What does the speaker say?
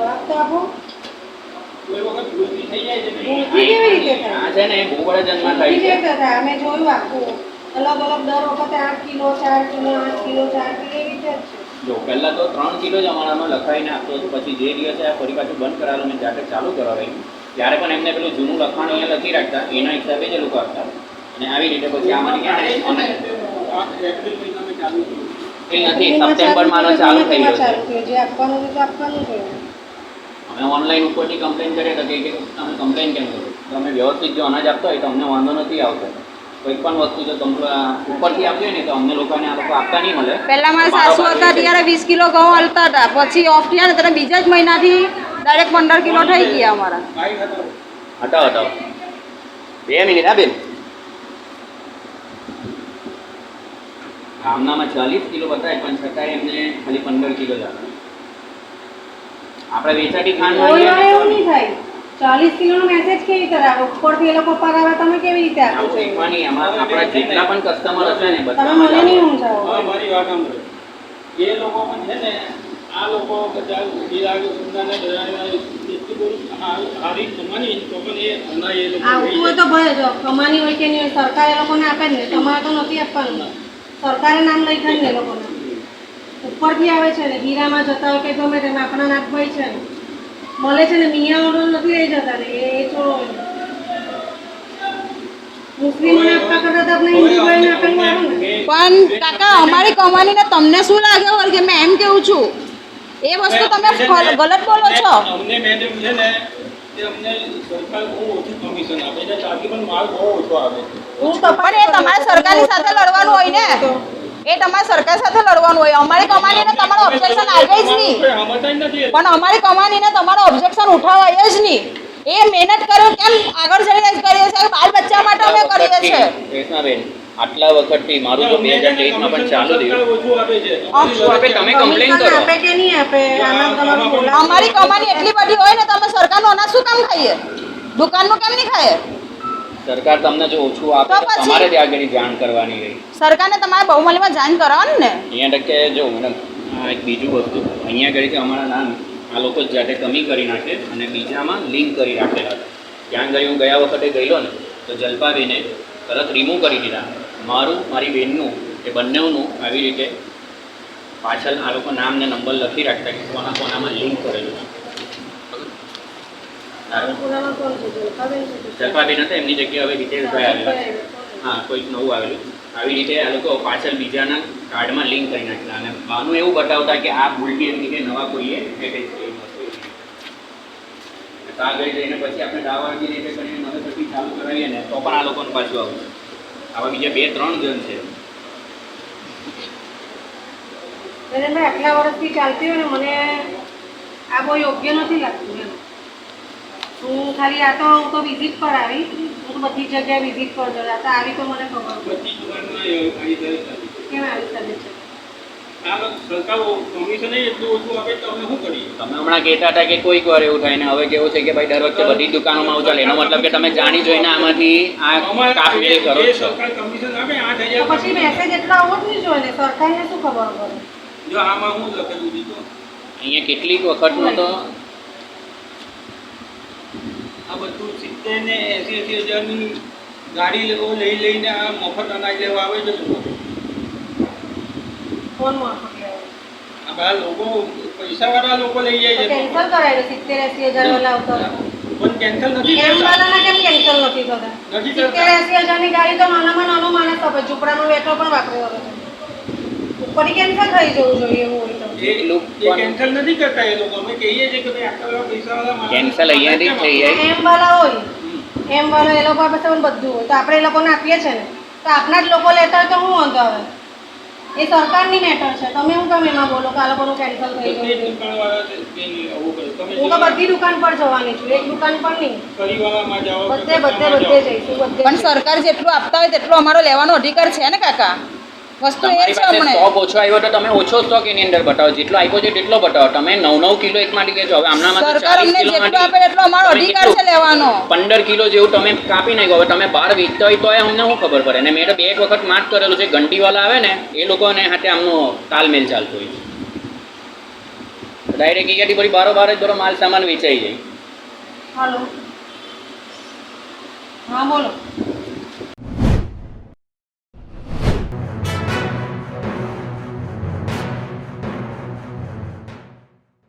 જવાબ તો આપો ભૂલથી થઈ જાય છે ને. ભૂલથી કેવી રીતે થાય? આ છે ને બહુ બધા જન્મ ભૂલથી થાય કેવી છે રીતે થાય? અમે જોયું આખું. અલગ અલગ દર વખતે આઠ કિલો ચાર કિલો આઠ કિલો ચાર કિલો એવી રીતે જ છે. જો પહેલા તો ત્રણ કિલો જ અમારામાં લખાઈને આપતો હતો. પછી જે દિવસે આ ફરી પાછું બંધ કરાવેલું ને જાતે ચાલુ કરાવેલું ત્યારે પણ એમને પેલું જૂનું લખાણ અહીંયા લખી રાખતા એના હિસાબે જ લોકો આપતા. અને આવી રીતે પછી આમાંથી ક્યાં online આ એપ્રિલ મહિનામાં ચાલુ થયું. એ નથી સપ્ટેમ્બરમાં ચાલુ થઈ ગયું છે. જે આપવાનું હતું તો આપવાનું હોય. અમે ઓનલાઈન ઉપરથી કમ્પ્લેન કરીએ તો કે તમે કમ્પ્લેન કેમ કરો? તો અમે વ્યવસ્થિત જો અનાજ આપતા હોય તો અમને વાંધો નથી આવતો. કોઈ પણ વસ્તુ જો તમે ઉપરથી આપી ને તો અમને લોકોને આ લોકો આપતા નહીં મળે. પહેલા મારા સાસુ હતા ત્યારે વીસ કિલો ઘઉં હલતા હતા. પછી ઓફ થયા ને ત્યારે બીજા જ મહિનાથી ડાયરેક્ટ પંદર કિલો થઈ ગયા અમારા. હટાવો હટાવો. બે મિનિટ હા બેન. ગામનામાં ચાલીસ કિલો બતાવે પણ છતાંય એમને ખાલી પંદર કિલો જ આપે. આપણે વેચાતી ખાંડ વાર એવું નહીં. થાય. ચાલીસ કિલોનો મેસેજ કેવી રીતે ઉપરથી એ લોકો પગાવે તમે કેવી રીતે આપો? છો શીખવાની એમાં આપણા જેટલા પણ કસ્ટમર હશે ને તમે મને નહીં બધા સમજાવો મારી વાત સાંભળો. એ લોકો પણ છે ને આ લોકો બધા વિરાગ સુંદરને બધાને એટલી બધી હારી- હારી તો પણ એ અનાજ એ લોકો આવતું હોય તો ભય જો કમાની હોય કે નહીં હોય સરકાર એ લોકોને આપે જ ને તમારે તો નથી આપવાનું. સરકારે નામ લઈ જ ને એ લોકોને. ઉપરથી આવે છે ને હીરામાં જતા હોય કે ગમે તેમાં આપણા નાગભાઈ છે ને મળે છે ને મિયા ઓર્ડર નથી લઈ જતા ને એ છોડો ને પણ કાકા અમારી કમાનીને તમને શું લાગે કે મેં એમ કેવું છું? એ વસ્તુ તમે ગલત બોલો છો? અમને મેડમ છે ને અમને સરકાર બહુ ઓછું કમિશન આપે છે. ત્યાંથી પણ માલ બહુ ઓછો આવે હું તો પણ એ તમારે સરકારની સાથે લડવાનું હોય ને. એ તમારે સરકાર સાથે લડવાનું હોય. અમારી કમાનીને તમારો ઓબ્જેક્શન આવે જ નહીં. પણ અમારી કમાનીને તમારો ઓબ્જેક્શન ઉઠાવાય જ નહીં. એ મહેનત કરો કેમ આગળ જઈને કરીએ છીએ? બાલ બચ્ચા માટે અમે કરીએ છીએ. આટલા વખતથી મારું તો બે હજાર તેવીસમાં પણ ચાલુ સરકાર થયું તમે કમ્પ્લેન કરો. આપે કે નહીં આપે? તમારું અમારી કમાની એટલી બધી હોય ને તમે સરકારનું અનાજ શું કામ ખાઈએ? દુકાનનું કેમ નહીં ખાઈએ? સરકાર તમને જો ઓછું આપે તો તો પછી? તમારે ત્યાં આગળ જાણ કરવાની રહી. સરકારને તમારે બહુમલીમાં જાણ કરાવવાનું ને? અહીંયા ટકે જો મેડમ આ એક બીજું વસ્તુ અહીંયા આગળ કે અમારા નામ આ લોકો જાતે કમી કરી નાખે અને બીજામાં લિંક કરી રાખેલા છે. ત્યાં આગળ હું ગયા વખતે ગયેલો ને તો જલપાબેને તરત રિમૂવ કરી દીધા. મારું મારી બેનનું એ બંનેનું આવી રીતે પાછળ આ લોકો નામ ને નંબર લખી રાખતા કે કોના કોનામાં લિંક કરેલું છે બરાબર? પુરાવા કોણ છે એમની જગ્યાએ હવે હિતેશભાઈ આવેલા હા, કોઈક નવું આવેલું આવી રીતે આ લોકો પાછળ બીજાના કાર્ડમાં લિંક કરી નાખેલા અને માનું એવું બતાવતા કે આ ભૂલથી એમ કે નવા કોઈએ એટેચ કરી આગળ જઈને પછી આપણે દાવાની રીતે કરીને નવે પછી ચાલુ કરાવીએ ને, તો પણ આ લોકોનું પાછું આવશે આવા બીજા બે ત્રણ જણ છે. આટલા વર્ષથી ચાલતી હોય ને, મને આ બહુ યોગ્ય નથી લાગતું હું ખાલી આ તો હું તો વિઝિટ પર આવી. હું તો બધી જગ્યાએ વિઝિટ પર જતા આ તો આવી તો મને ખબર પડી. આવી. કેમ આવી શકે છે? તમે હમણાં કહેતા હતા કે કોઈક વાર એવું થાય ને હવે કેવું છે કે ભાઈ દર વખતે બધી દુકાનોમાં આવું ચાલે. એનો મતલબ કે તમે જાણી જોઈને આમાંથી આ કરો છો. પછી મેસેજ એટલો આવવો જ નહીં જોઈએ સરકારને શું ખબર પડે? જો આમાં હું લખેલું અહીંયા કેટલીક વખતનો તો આ બધું સિત્તેર ને એસી એસી હજારની ગાડી લેવો લઈ લઈને આ મફત અનાજ લેવા આવે છે લોકો. કોણ મોફત લેવા? આ બધા લોકો પૈસાવાળા લોકો લઈ જાય છે. કેન્સલ કરાયેલું સિત્તેર એસી હજાર વાળા આવતો પણ કેન્સલ નથી એમ વાળાના કેમ કેન્સલ નથી થતા સિત્તેર કરતા. એસી હજારની ગાડી તો નાનામાં નાનો માણસ આપે ઝૂંપડાનો વેટો પણ વાપરે ઉપર કેન્સલ થઈ જવું જોઈએ એવું કેન્સલ નથી કરતા એ લોકો. અમે કહીએ છીએ કે ભાઈ આટલા બધા કેન્સલ અહીંયાથી થઈ જાય? એમ વાળા હોય. એમ વાળો એ લોકો પાસે પણ બધું હોય. તો આપણે એ લોકોને આપીએ છે ને? તો આપણા જ લોકો લેતા હોય તો શું વાંધો આવે? એ સરકારની મેટર છે. તમે હું તમે એમાં બોલો કે આ લોકોનું કેન્સલ થઈ ગયું? હું તો બધી દુકાન પર જવાની છું. એક દુકાન પર નહીં. બધે બધે બધે જઈશું બધે પણ સરકાર જેટલું આપતા હોય તેટલો અમારો લેવાનો અધિકાર છે ને કાકા? વસ્તુ એ તમારી છે પાસે હમણે. સ્ટોક ઓછો આવ્યો તો તમે ઓછો સ્ટોક એની અંદર બતાવો. જેટલો આપ્યો છે તેટલો બતાવો. તમે નવ નવ કિલો એક માંથી કહેજો. હવે આમના માટે સરકાર 40 અમને કિલો જેટલું આપે એટલો અમારો અધિકાર છે લેવાનો. પંદર કિલો જેવું તમે કાપી નાખ્યો. હવે તમે બહાર વેચતા હોય તો એ અમને શું ખબર પડે? ને મેં તો બે એક વખત માર્ક કરેલું છે. ઘંટીવાલા આવે ને એ લોકોને હાથે આમનો તાલમેલ ચાલતો હોય. છે ડાયરેક્ટ અહીંયાથી બારો બાર જ બધો માલ સામાન વેચાઈ જાય. હાલો. હા બોલો.